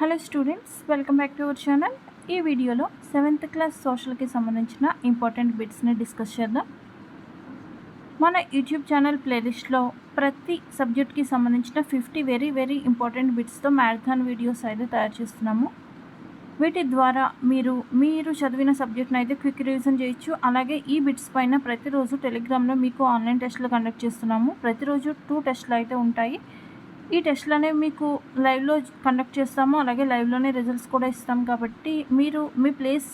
Hello students welcome back to our channel ఈ వీడియోలో seventh class సోషల్కి సంబంధించిన ఇంపార్టెంట్ బిట్స్ని డిస్కస్ చేద్దాం. మన యూట్యూబ్ ఛానల్ ప్లేలిస్ట్లో ప్రతి సబ్జెక్ట్కి సంబంధించిన ఫిఫ్టీ వెరీ వెరీ ఇంపార్టెంట్ బిట్స్తో మ్యారథాన్ వీడియోస్ అయితే తయారు చేస్తున్నాము. వీటి ద్వారా మీరు మీరు చదివిన సబ్జెక్ట్ని అయితే క్విక్ రివిజన్ చేయొచ్చు. అలాగే ఈ బిట్స్ పైన ప్రతిరోజు టెలిగ్రామ్లో మీకు ఆన్లైన్ టెస్ట్లు కండక్ట్ చేస్తున్నాము. ప్రతిరోజు టూ టెస్ట్లు అయితే ఉంటాయి. ఈ టెస్ట్లు అనేవి మీకు లైవ్లో కండక్ట్ చేస్తాము. అలాగే లైవ్లోనే రిజల్ట్స్ కూడా ఇస్తాం కాబట్టి మీరు మీ ప్లేస్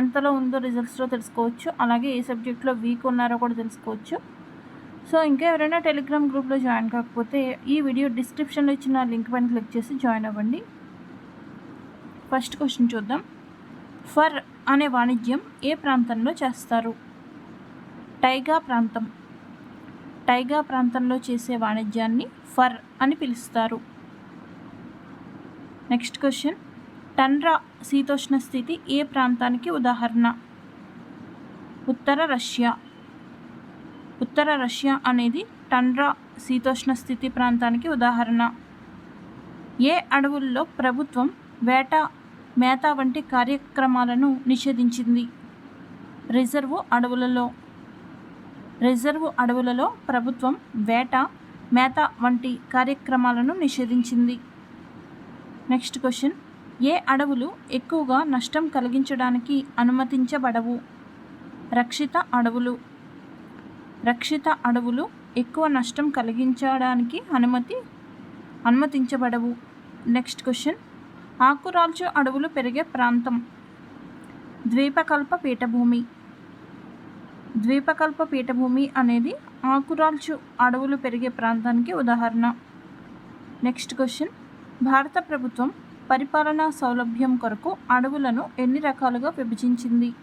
ఎంతలో ఉందో రిజల్ట్స్లో తెలుసుకోవచ్చు. అలాగే ఏ సబ్జెక్ట్లో వీక్ ఉన్నారో కూడా తెలుసుకోవచ్చు. సో ఇంకా ఎవరైనా టెలిగ్రామ్ గ్రూప్లో జాయిన్ కాకపోతే ఈ వీడియో డిస్క్రిప్షన్లో ఇచ్చిన లింక్ పైన క్లిక్ చేసి జాయిన్ అవ్వండి. ఫస్ట్ క్వశ్చన్ చూద్దాం. ఫర్ అనే వాణిజ్యం ఏ ప్రాంతంలో చేస్తారు? టైగా ప్రాంతం. టైగా ప్రాంతంలో చేసే వాణిజ్యాన్ని ఫర్ అని పిలుస్తారు. Next question. టండ్రా శీతోష్ణ స్థితి ఏ ప్రాంతానికి ఉదాహరణ? ఉత్తర రష్యా. ఉత్తర రష్యా అనేది టండ్రా శీతోష్ణ స్థితి ప్రాంతానికి ఉదాహరణ. ఏ అడవుల్లో ప్రభుత్వం వేట మేత వంటి కార్యక్రమాలను నిషేధించింది? రిజర్వు అడవులలో. రిజర్వు అడవులలో ప్రభుత్వం వేట మేత వంటి కార్యక్రమాలను నిషేధించింది. Next question. ఏ అడవులు ఎక్కువగా నష్టం కలిగించడానికి అనుమతించబడవు? రక్షిత అడవులు. రక్షిత అడవులు ఎక్కువ నష్టం కలిగించడానికి అనుమతి అనుమతించబడవు. Next question. ఆకురాల్చు అడవులు పెరిగే ప్రాంతం. ద్వీపకల్ప పీఠభూమి. ద్వీపకల్ప పీఠభూమి అనేది ఆకురాల్చు అడవులు పెరిగే ప్రాంతానికి ఉదాహరణ. Next question. భారత ప్రభుత్వం పరిపాలనా సౌలభ్యం కొరకు అడవులను ఎన్ని రకాలుగా విభజించింది?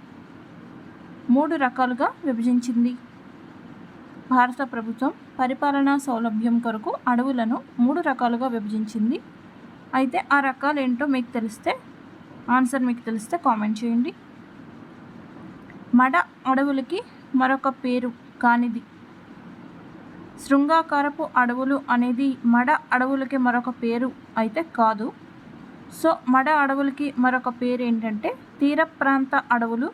మూడు రకాలుగా విభజించింది. భారత ప్రభుత్వం పరిపాలనా సౌలభ్యం కొరకు అడవులను మూడు రకాలుగా విభజించింది. అయితే ఆ రకాలు ఏంటో మీకు తెలిస్తే ఆన్సర్ మీకు తెలిస్తే కామెంట్ చేయండి. మడ అడవులకి మరొక పేరు కానిది. శృంగాకారపు అడవులు అనేది మడ అడవులకి మరొక పేరు అయితే కాదు. సో మడ అడవులకి మరొక పేరు ఏంటంటే తీర ప్రాంత అడవులు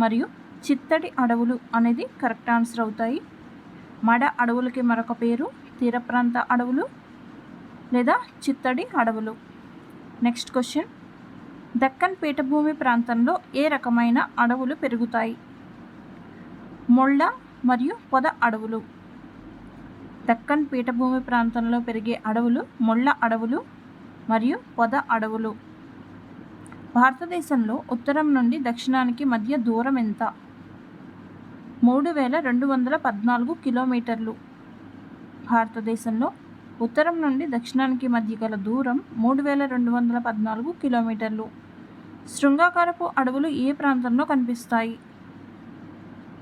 మరియు చిత్తడి అడవులు అనేది కరెక్ట్ ఆన్సర్ అవుతాయి. మడ అడవులకి మరొక పేరు తీర ప్రాంత అడవులు లేదా చిత్తడి అడవులు. Next question. దక్కన్ పీఠభూమి ప్రాంతంలో ఏ రకమైన అడవులు పెరుగుతాయి? మొళ్ళ మరియు పొద అడవులు. దక్కన్ పీఠభూమి ప్రాంతంలో పెరిగే అడవులు మొళ్ళ అడవులు మరియు పొద అడవులు. భారతదేశంలో ఉత్తరం నుండి దక్షిణానికి మధ్య దూరం ఎంత? మూడు వేల రెండు వందల పద్నాలుగు కిలోమీటర్లు. భారతదేశంలో ఉత్తరం నుండి దక్షిణానికి మధ్య గల దూరం మూడు వేల రెండు వందల పద్నాలుగు కిలోమీటర్లు. శృంగాకారపు అడవులు ఏ ప్రాంతంలో కనిపిస్తాయి?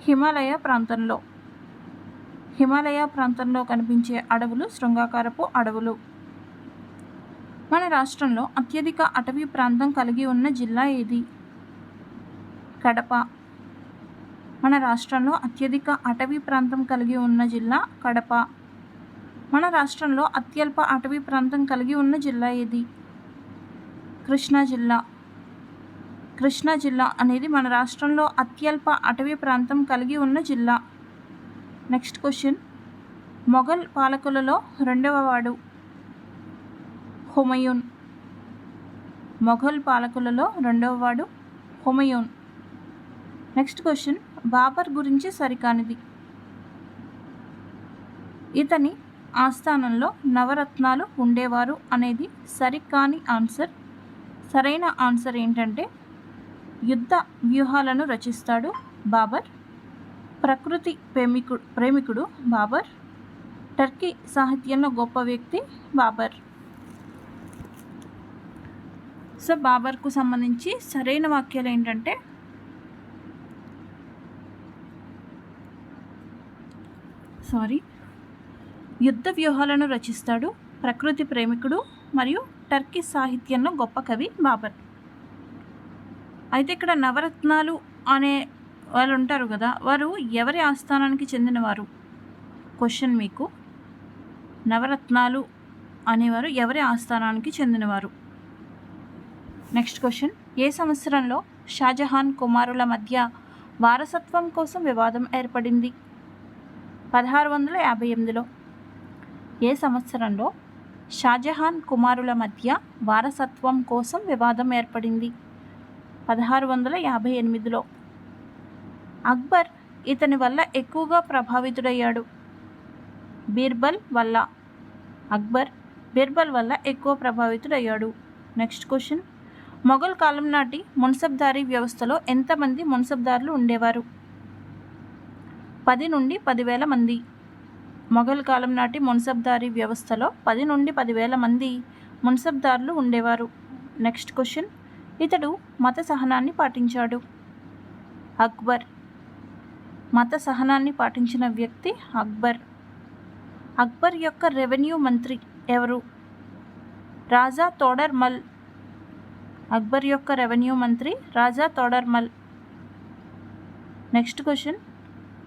హిమాలయ ప్రాంతంలో. హిమాలయ ప్రాంతంలో కనిపించే అడవులు శృంగాకారపు అడవులు. మన రాష్ట్రంలో అత్యధిక అటవీ ప్రాంతం కలిగి ఉన్న జిల్లా ఏది? కడప. మన రాష్ట్రంలో అత్యధిక అటవీ ప్రాంతం కలిగి ఉన్న జిల్లా కడప. మన రాష్ట్రంలో అత్యల్ప అటవీ ప్రాంతం కలిగి ఉన్న జిల్లా ఏది? కృష్ణా జిల్లా. కృష్ణా జిల్లా అనేది మన రాష్ట్రంలో అత్యల్ప అటవీ ప్రాంతం కలిగి ఉన్న జిల్లా. Next question. మొఘల్ పాలకులలో రెండవ వాడు హుమయూన్. మొఘల్ పాలకులలో రెండవ వాడు హుమయూన్. Next question. బాబర్ గురించి సరికానిది. ఇతని ఆస్థానంలో నవరత్నాలు ఉండేవారు అనేది సరికాని ఆన్సర్. సరైన ఆన్సర్ ఏంటంటే యుద్ధ వ్యూహాలను రచిస్తాడు బాబర్. ప్రకృతి ప్రేమికుడు ప్రేమికుడు బాబర్. టర్కీ సాహిత్యంలో గొప్ప వ్యక్తి బాబర్. సో బాబర్కు సంబంధించి సరైన వాక్యాలు ఏంటంటే సారీ యుద్ధ వ్యూహాలను రచిస్తాడు ప్రకృతి ప్రేమికుడు మరియు టర్కీ సాహిత్యంలో గొప్ప కవి బాబర్. అయితే ఇక్కడ నవరత్నాలు అనే వాళ్ళు ఉంటారు కదా వారు ఎవరి ఆస్థానానికి చెందినవారు? క్వశ్చన్ మీకు. నవరత్నాలు అనేవారు ఎవరి ఆస్థానానికి చెందినవారు? నెక్స్ట్ క్వశ్చన్ ఏ సంవత్సరంలో షాజహాన్ కుమారుల మధ్య వారసత్వం కోసం వివాదం ఏర్పడింది? పదహారు వందల యాభై ఎనిమిదిలో. ఏ సంవత్సరంలో షాజహాన్ కుమారుల మధ్య వారసత్వం కోసం వివాదం ఏర్పడింది? పదహారు వందల యాభై ఎనిమిదిలో. అక్బర్ ఇతని వల్ల ఎక్కువగా ప్రభావితుడయ్యాడు. బీర్బల్ వల్ల. అక్బర్ బీర్బల్ వల్ల ఎక్కువ ప్రభావితుడయ్యాడు. Next question. మొఘల్ కాలం నాటి మున్సబ్దారీ వ్యవస్థలో ఎంతమంది మున్సబ్దారులు ఉండేవారు? పది నుండి పదివేల మంది. మొఘల్ కాలం నాటి మున్సబ్దారీ వ్యవస్థలో పది నుండి పదివేల మంది మున్సబ్దారులు ఉండేవారు. Next question. ఇతడు మత సహనాన్ని పాటించాడు. అక్బర్. మత సహనాన్ని పాటించిన వ్యక్తి అక్బర్. అక్బర్ యొక్క రెవెన్యూ మంత్రి ఎవరు? రాజా తోడర్మల్. అక్బర్ యొక్క రెవెన్యూ మంత్రి రాజా తోడర్మల్. Next question.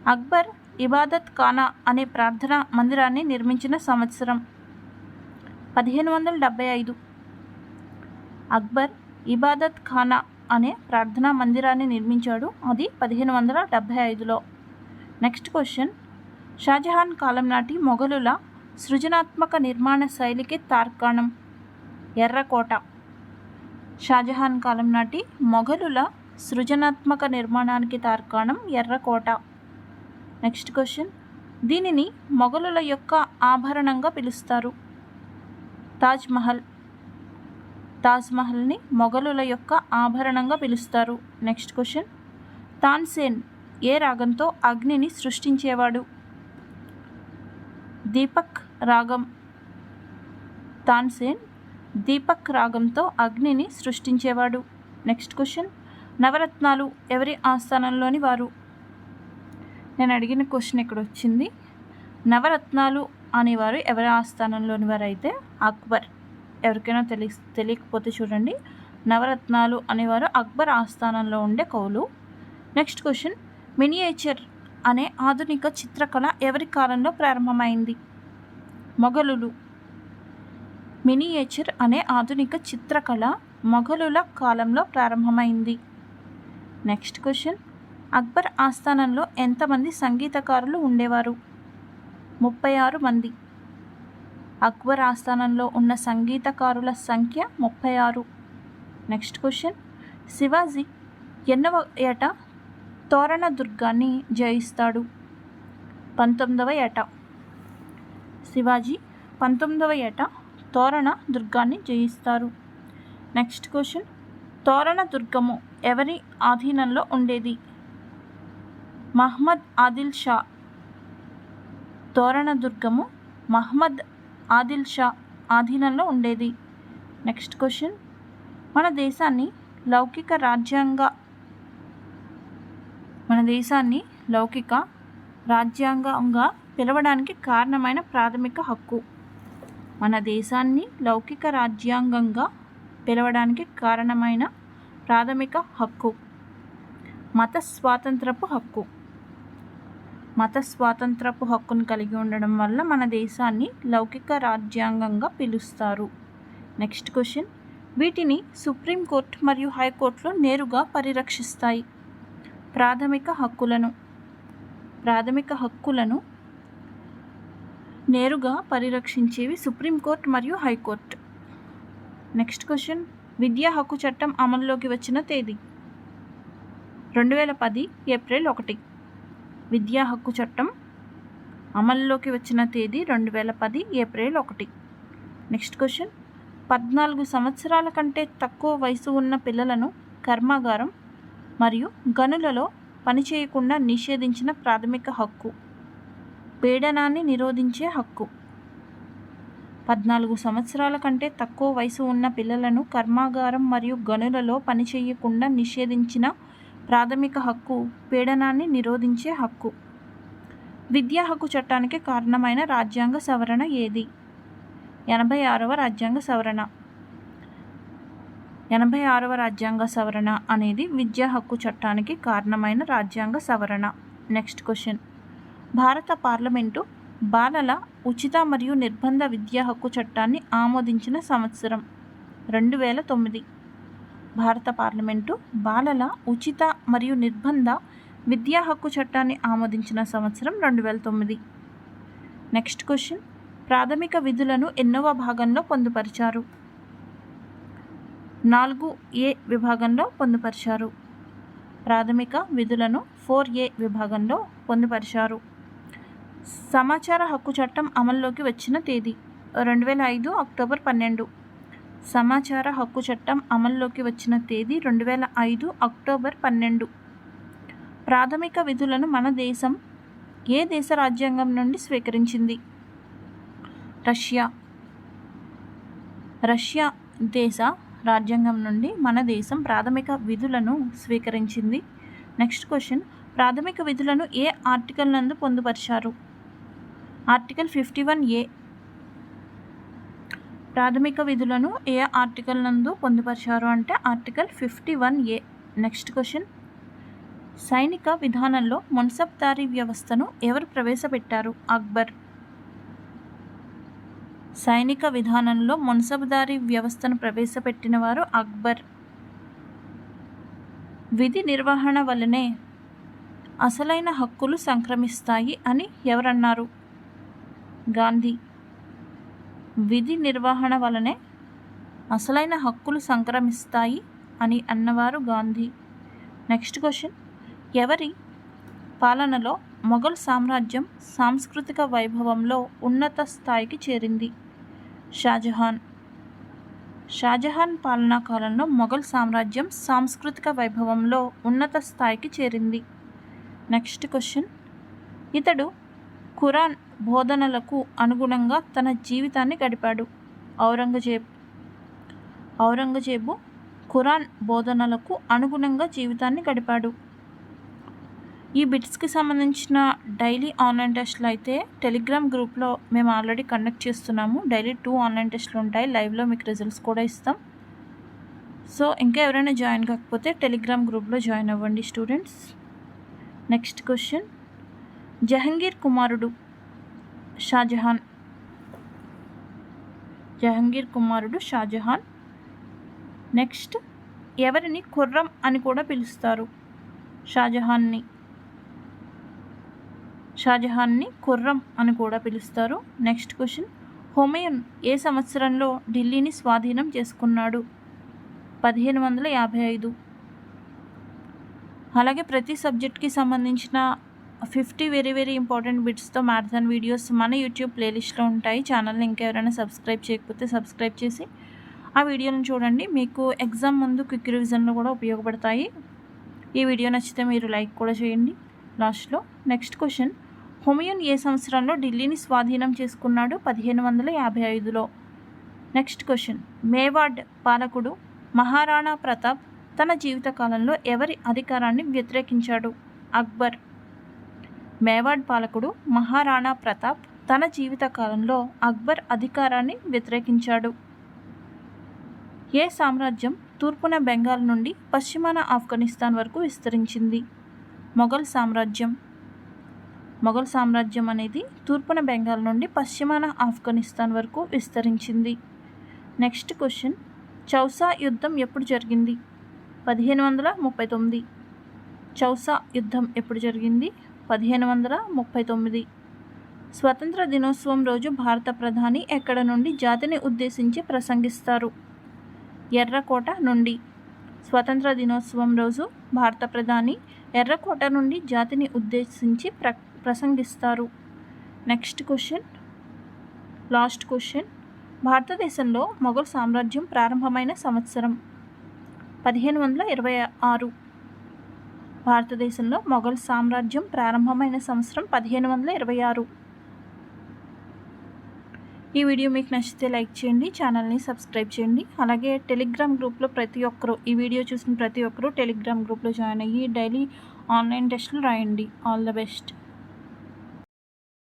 అక్బర్ ఇబాదత్ ఖానా అనే ప్రార్థనా మందిరాన్ని నిర్మించిన సంవత్సరం. పదిహేను వందల డెబ్బై ఐదు. అక్బర్ ఇబాదత్ ఖానా అనే ప్రార్థనా మందిరాన్ని నిర్మించాడు. అది పదిహేను వందల డెబ్భై ఐదులో. Next question. షాజహాన్ కాలం నాటి మొఘలుల సృజనాత్మక నిర్మాణ శైలికి తార్కాణం. ఎర్రకోట. షాజహాన్ కాలం నాటి మొఘలుల సృజనాత్మక నిర్మాణానికి తార్కాణం ఎర్రకోట. Next question. దీనిని మొఘలుల యొక్క ఆభరణంగా పిలుస్తారు. తాజ్మహల్ తాజ్మహల్ని మొఘలుల యొక్క ఆభరణంగా పిలుస్తారు. Next question. తాన్సేన్ ఏ రాగంతో అగ్నిని సృష్టించేవాడు? దీపక్ రాగం. తాన్సేన్ దీపక్ రాగంతో అగ్నిని సృష్టించేవాడు. Next question. నవరత్నాలు ఎవరి ఆస్థానంలోని వారు? నేను అడిగిన క్వశ్చన్ ఇక్కడ వచ్చింది. నవరత్నాలు అనేవారు ఎవరి ఆస్థానంలోని వారు అయితే అక్బర్. ఎవరికైనా తెలి తెలియకపోతే చూడండి. నవరత్నాలు అనేవారు అక్బర్ ఆస్థానంలో ఉండే కవులు. Next question. మినియేచర్ అనే ఆధునిక చిత్రకళ ఎవరి కాలంలో ప్రారంభమైంది? మొఘలులు. మినియేచర్ అనే ఆధునిక చిత్రకళ మొఘలుల కాలంలో ప్రారంభమైంది. Next question. అక్బర్ ఆస్థానంలో ఎంతమంది సంగీతకారులు ఉండేవారు? ముప్పై ఆరు మంది. అక్బర్ ఆస్థానంలో ఉన్న సంగీతకారుల సంఖ్య ముప్పై ఆరు. నెక్స్ట్ క్వశ్చన్ శివాజీ ఎన్నవ ఏట తోరణ దుర్గాన్ని జయిస్తాడు. పంతొమ్మిదవ ఏట. శివాజీ పంతొమ్మిదవ ఏట తోరణ దుర్గాన్ని జయిస్తారు. నెక్స్ట్ క్వశ్చన్ తోరణ దుర్గము ఎవరి ఆధీనంలో ఉండేది? మహ్మద్ ఆదిల్ షా తోరణ దుర్గము మహ్మద్ ఆదిల్ షా ఆధీనంలో ఉండేది. Next question. మన దేశాన్ని లౌకిక రాజ్యాంగ మన దేశాన్ని లౌకిక రాజ్యాంగంగా పిలవడానికి కారణమైన ప్రాథమిక హక్కు. మన దేశాన్ని లౌకిక రాజ్యాంగంగా పిలవడానికి కారణమైన ప్రాథమిక హక్కు. మత స్వాతంత్రపు హక్కు. మత స్వాతంత్రపు హక్కును కలిగి ఉండడం వల్ల మన దేశాన్ని లౌకిక రాజ్యాంగంగా పిలుస్తారు. Next question. వీటిని సుప్రీంకోర్టు మరియు హైకోర్టులో నేరుగా పరిరక్షిస్తాయి. ప్రాథమిక హక్కులను. ప్రాథమిక హక్కులను నేరుగా పరిరక్షించేవి సుప్రీంకోర్టు మరియు హైకోర్టు నెక్స్ట్ క్వశ్చన్. విద్యా హక్కు చట్టం అమల్లోకి వచ్చిన తేదీ. రెండు వేల పది ఏప్రిల్ ఒకటి. విద్యా హక్కు చట్టం అమల్లోకి వచ్చిన తేదీ రెండు వేల పది ఏప్రిల్ ఒకటి. Next question. పద్నాలుగు సంవత్సరాల కంటే తక్కువ వయసు ఉన్న పిల్లలను కర్మాగారం మరియు గనులలో పనిచేయకుండా నిషేధించిన ప్రాథమిక హక్కు. పీడనాన్ని నిరోధించే హక్కు. పద్నాలుగు సంవత్సరాల కంటే తక్కువ వయసు ఉన్న పిల్లలను కర్మాగారం మరియు గనులలో పనిచేయకుండా నిషేధించిన ప్రాథమిక హక్కు పీడనాన్ని నిరోధించే హక్కు. విద్యా హక్కు చట్టానికి కారణమైన రాజ్యాంగ సవరణ ఏది? ఎనభై ఆరవ రాజ్యాంగ సవరణ. ఎనభై ఆరవ రాజ్యాంగ సవరణ అనేది విద్యా హక్కు చట్టానికి కారణమైన రాజ్యాంగ సవరణ. Next question. భారత పార్లమెంటు బాలల ఉచిత మరియు నిర్బంధ విద్యా హక్కు చట్టాన్ని ఆమోదించిన సంవత్సరం. రెండు వేల తొమ్మిది. భారత పార్లమెంటు బాలల ఉచిత మరియు నిర్బంధ విద్యా హక్కు చట్టాన్ని ఆమోదించిన సంవత్సరం రెండు వేల తొమ్మిది నెక్స్ట్ క్వశ్చన్. ప్రాథమిక విధులను ఎన్నవ భాగంలో పొందుపరిచారు? నాలుగు ఏ విభాగంలో పొందుపరిచారు? ప్రాథమిక విధులను ఫోర్ ఏ విభాగంలో పొందుపరిచారు? సమాచార హక్కు చట్టం అమల్లోకి వచ్చిన తేదీ. రెండు వేల ఐదు అక్టోబర్ పన్నెండు. సమాచార హక్కు చట్టం అమల్లోకి వచ్చిన తేదీ రెండు వేల ఐదు అక్టోబర్ పన్నెండు. ప్రాథమిక విధులను మన దేశం ఏ దేశ రాజ్యాంగం నుండి స్వీకరించింది? రష్యా. రష్యా దేశ రాజ్యాంగం నుండి మన దేశం ప్రాథమిక విధులను స్వీకరించింది. Next question. ప్రాథమిక విధులను ఏ ఆర్టికల్ నందు పొందుపరిచారు? ఆర్టికల్ ఫిఫ్టీ వన్ ఏ ప్రాథమిక విధులను ఏ ఆర్టికల్ నందు పొందుపరిచారు అంటే article fifty one A. Next question. సైనిక విధానంలో మున్సబ్దారీ వ్యవస్థను ఎవరు ప్రవేశపెట్టారు? అక్బర్. సైనిక విధానంలో మున్సబ్దారీ వ్యవస్థను ప్రవేశపెట్టిన వారు అక్బర్. విధి నిర్వహణ వలనే అసలైన హక్కులు సంక్రమిస్తాయి అని ఎవరన్నారు? గాంధీ. విధి నిర్వహణ వలనే అసలైన హక్కులు సంక్రమిస్తాయి అని అన్నవారు గాంధీ. Next question. ఎవరి పాలనలో మొఘల్ సామ్రాజ్యం సాంస్కృతిక వైభవంలో ఉన్నత స్థాయికి చేరింది? షాజహాన్. షాజహాన్ పాలనా కాలంలో మొఘల్ సామ్రాజ్యం సాంస్కృతిక వైభవంలో ఉన్నత స్థాయికి చేరింది. Next question. ఇతడు ఖురాన్ బోధనలకు అనుగుణంగా తన జీవితాన్ని గడిపాడు. ఔరంగజేబ్ ఔరంగజేబు ఖురాన్ బోధనలకు అనుగుణంగా జీవితాన్ని గడిపాడు. ఈ బిట్స్కి సంబంధించిన డైలీ ఆన్లైన్ టెస్ట్లు అయితే టెలిగ్రామ్ గ్రూప్లో మేము ఆల్రెడీ కండక్ట్ చేస్తున్నాము. డైలీ టూ ఆన్లైన్ టెస్ట్లు ఉంటాయి. లైవ్లో మీకు రిజల్ట్స్ కూడా ఇస్తాం. సో ఇంకా ఎవరైనా జాయిన్ కాకపోతే టెలిగ్రామ్ గ్రూప్లో జాయిన్ అవ్వండి స్టూడెంట్స్. Next question. జహంగీర్ కుమారుడు షాజహాన్ జహంగీర్ కుమారుడు షాజహాన్. నెక్స్ట్ ఎవరిని ఖుర్రం అని కూడా పిలుస్తారు? షాజహాన్ని షాజహాన్ని ఖుర్రం అని కూడా పిలుస్తారు. నెక్స్ట్ క్వశ్చన్ హుమయూన్ ఏ సంవత్సరంలో ఢిల్లీని స్వాధీనం చేసుకున్నాడు? పదిహేను వందల యాభై ఐదు. అలాగే ప్రతి సబ్జెక్ట్కి సంబంధించిన ఫిఫ్టీ వెరీ వెరీ ఇంపార్టెంట్ బిట్స్తో మ్యారథాన్ వీడియోస్ మన యూట్యూబ్ ప్లేలిస్ట్లో ఉంటాయి. ఛానల్ని ఇంకా ఎవరైనా సబ్స్క్రైబ్ చేయకపోతే సబ్స్క్రైబ్ చేసి ఆ వీడియోని చూడండి. మీకు ఎగ్జామ్ ముందు క్విక్ రివిజన్లో కూడా ఉపయోగపడతాయి. ఈ వీడియో నచ్చితే మీరు లైక్ కూడా చేయండి. లాస్ట్లో నెక్స్ట్ క్వశ్చన్. హుమయూన్ ఏ సంవత్సరంలో ఢిల్లీని స్వాధీనం చేసుకున్నాడు? పదిహేను వందల యాభై ఐదులో. Next question. మేవాడ్ పాలకుడు మహారాణా ప్రతాప్ తన జీవితకాలంలో ఎవరి అధికారాన్ని వ్యతిరేకించాడు? అక్బర్ మేవాడ్ పాలకుడు మహారాణా ప్రతాప్ తన జీవితకాలంలో అక్బర్ అధికారాన్ని వ్యతిరేకించాడు. ఏ సామ్రాజ్యం తూర్పున బెంగాల్ నుండి పశ్చిమాన ఆఫ్ఘనిస్తాన్ వరకు విస్తరించింది? మొఘల్ సామ్రాజ్యం. మొఘల్ సామ్రాజ్యం అనేది తూర్పున బెంగాల్ నుండి పశ్చిమాన ఆఫ్ఘనిస్తాన్ వరకు విస్తరించింది. Next question. చౌసా యుద్ధం ఎప్పుడు జరిగింది? పదిహేను వందల ముప్పై తొమ్మిది. చౌసా యుద్ధం ఎప్పుడు జరిగింది? పదిహేను వందల ముప్పై తొమ్మిది. స్వతంత్ర దినోత్సవం రోజు భారత ప్రధాని ఎక్కడ నుండి జాతిని ఉద్దేశించి ప్రసంగిస్తారు? ఎర్రకోట నుండి. స్వతంత్ర దినోత్సవం రోజు భారత ప్రధాని ఎర్రకోట నుండి జాతిని ఉద్దేశించి ప్ర ప్రసంగిస్తారు. Next question. Last question. భారతదేశంలో మొఘల్ సామ్రాజ్యం ప్రారంభమైన సంవత్సరం. పదిహేను వందల ఇరవై ఆరు. భారతదేశంలో మొఘల్ సామ్రాజ్యం ప్రారంభమైన సంవత్సరం పదిహేను వందల ఇరవై ఆరు. ఈ వీడియో మీకు నచ్చితే లైక్ చేయండి ఛానల్ని సబ్స్క్రైబ్ చేయండి. అలాగే టెలిగ్రామ్ గ్రూప్లో ప్రతి ఒక్కరూ ఈ వీడియో చూసిన ప్రతి ఒక్కరూ టెలిగ్రామ్ గ్రూప్లో జాయిన్ అయ్యి డైలీ ఆన్లైన్ టెస్టులు రాయండి. All the best.